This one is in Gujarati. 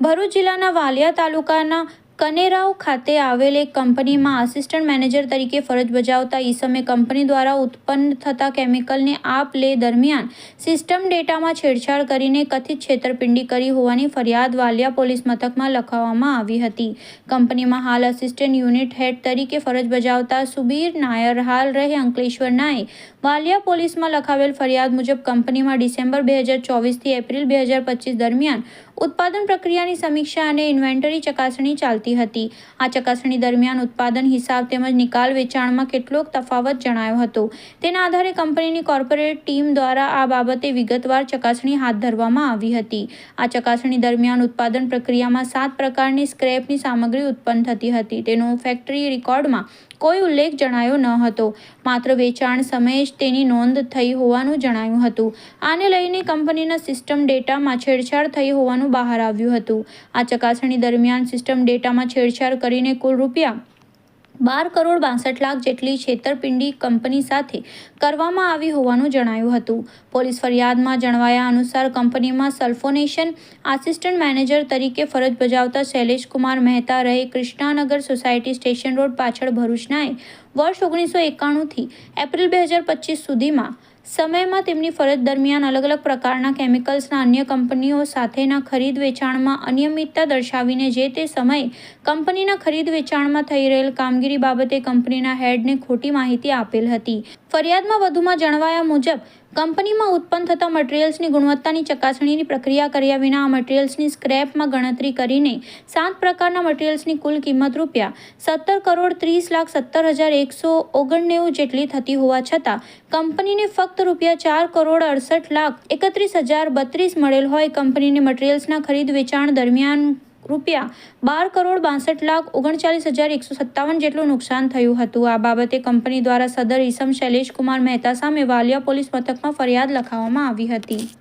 ભરૂચ જિલ્લાના વાલિયા તાલુકાના કનેરાવ ખાતે આવેલ એક કંપનીમાં આસિસ્ટન્ટ મેનેજર તરીકે ફરજ બજાવતા ઈસમે કંપની દ્વારા ઉત્પન્ન થતા કેમિકલને આપ લે દરમિયાન સિસ્ટમ ડેટામાં છેડછાડ કરીને કથિત છેતરપિંડી કરી હોવાની ફરિયાદ વાલિયા પોલીસ મથકમાં લખાવવામાં આવી હતી. કંપનીમાં હાલ આસિસ્ટન્ટ યુનિટ હેડ તરીકે ફરજ બજાવતા સુબીર નાયર હાલ રહે અંકલેશ્વર નાએ વાલિયા પોલીસમાં લખાવેલ ફરિયાદ મુજબ કંપનીમાં ડિસેમ્બર બે હજાર ચોવીસથી એપ્રિલ બે હજાર પચીસ દરમિયાન ઉત્પાદન પ્રક્રિયાની સમીક્ષા અને ઇન્વેન્ટરી ચકાસણી ચાલતી હતી. આ ચકાસણી દરમિયાન ઉત્પાદન હિસાબ તેમજ નિકાલ વેચાણમાં કેટલોક તફાવત જણાયો હતો. તેના આધારે કંપનીની કોર્પોરેટ ટીમ દ્વારા આ બાબતે વિગતવાર ચકાસણી હાથ ધરવામાં આવી હતી. આ ચકાસણી દરમિયાન ઉત્પાદન પ્રક્રિયામાં સાત પ્રકારની સ્ક્રેપની સામગ્રી ઉત્પન્ન થતી હતી. તેનો ફેક્ટરી રેકોર્ડમાં કોઈ ઉલ્લેખ જણાયો ન હતો. માત્ર વેચાણ સમયે જ તેની નોંધ થઈ હોવાનું જણાયું હતું. આને લઈને કંપનીના સિસ્ટમ ડેટામાં છેડછાડ થઈ હોવાનું બહાર આવ્યું હતું. આ ચકાસણી દરમિયાન સિસ્ટમ ડેટામાં છેડછાડ કરીને કુલ રૂપિયા બાર કરોડ બાસઠ લાખ જેટલી છેતરપિંડી કંપની સાથે કરવામાં આવી હોવાનું જણાયું હતું. પોલીસ ફરિયાદમાં જણાવાયા અનુસાર કંપનીમાં સલ્ફોનેશન આસિસ્ટન્ટ મેનેજર તરીકે ફરજ બજાવતા શૈલેષકુમાર મહેતા રહે કૃષ્ણાનગર સોસાયટી સ્ટેશન રોડ પાછળ ભરૂચનાએ વર્ષ ઓગણીસો એકાણુંથી એપ્રિલ બે હજાર પચીસ સુધીમાં સમયમાં તેમની ફરજ દરમિયાન અલગ અલગ પ્રકારના કેમિકલ્સના અન્ય કંપનીઓ સાથેના ખરીદ વેચાણમાં અનિયમિતતા દર્શાવીને જે તે સમયે કંપનીના ખરીદ વેચાણમાં થઈ રહેલ કામગીરી બાબતે કંપનીના હેડને ખોટી માહિતી આપેલ હતી. ફરિયાદમાં વધુમાં જણાવ્યા મુજબ કંપનીમાં ઉત્પન્ન થતા મટીરિયલ્સની ગુણવત્તાની ચકાસણીની પ્રક્રિયા કર્યા વિના આ મટીરિયલ્સની સ્ક્રેપમાં ગણતરી કરીને સાત પ્રકારના મટીરિયલ્સની કુલ કિંમત રૂપિયા સત્તર કરોડ ત્રીસ લાખ સત્તર હજાર એકસો ઓગણનેવું જેટલી થતી હોવા છતાં કંપનીને ફક્ત રૂપિયા ચાર કરોડ અડસઠ લાખ એકત્રીસ હજાર બત્રીસ મળેલ હોય કંપનીને મટીરિયલ્સના ખરીદ વેચાણ દરમિયાન રૂપિયા બાર કરોડ બાસઠ લાખ ઓગણચાલીસ હજાર એકસો સત્તાવન જેટલું નુકસાન થયું હતું. આ બાબતે કંપની દ્વારા સદર ઈસમ શૈલેષ કુમાર મહેતા સામે વાલિયા પોલીસ મથકમાં ફરિયાદ લખાવવામાં આવી હતી.